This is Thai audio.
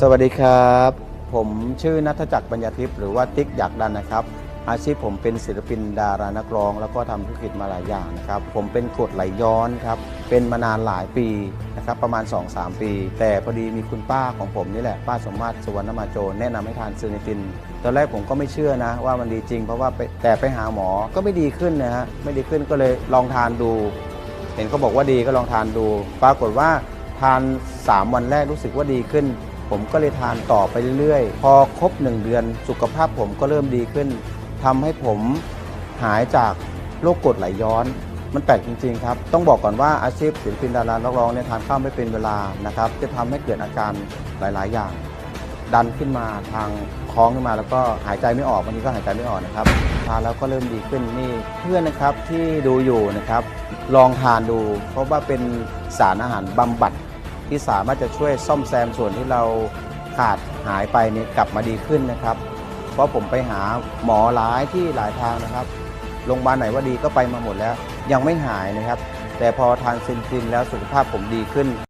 สวัสดีครับ ผมชื่อนัทจักรปัญญาทิพย์หรือว่าติ๊กอยากดันนะครับ อาชีพผมเป็นศิลปินดารานักร้อง แล้วก็ทำธุรกิจมาหลายอย่างนะครับ ผมเป็นกดไหลย้อนครับเป็นมานานหลายปีนะครับประมาณ 2-3 ปี แต่พอดีมีคุณป้าของผมนี่แหละป้าสมมาตรสุวรรณมาโจแนะนำให้ทานซูนิติน ตอนแรกผมก็ไม่เชื่อนะ ว่ามันดีจริง เพราะว่าแต่ไปหาหมอก็ไม่ดีขึ้นนะฮะไม่ดีขึ้นก็เลยลองทานดู เห็นเขาบอกว่าดีก็ลองทานดู ปรากฏว่า ทาน 3 วันแรกรู้สึกว่าดีขึ้น ผมก็เลยทานต่อไปเรื่อยๆ พอครบ 1 เดือนสุขภาพผมก็เริ่มดีขึ้นทำให้ผมหายจากโรคกรดไหลย้อน มันแปลกจริง ๆ ครับ ต้องบอกก่อนว่าอาชีพศิลปินดารานักร้องเนี่ยทานข้าวไม่เป็นเวลานะครับ จะทำให้เกิดอาการหลาย ๆ อย่าง ดันขึ้นมาทางท้องขึ้นมาแล้วก็หายใจไม่ออกบางทีก็หายใจไม่ออกนะครับทานแล้วก็เริ่มดีขึ้นนี่เพื่อนนะครับที่ดูอยู่นะครับ ลองทานดู เพราะว่าเป็นสารอาหารบำบัด ที่สามารถจะช่วยซ่อมแซมส่วนที่เราขาดหายไปนี่กลับมาดีขึ้นนะครับ เพราะผมไปหาหมอหลายที่หลายทางนะครับโรงพยาบาลไหนว่าดีก็ไปมาหมดแล้ว ยังไม่หายนะครับ แต่พอทานซินซินแล้วสุขภาพผมดีขึ้น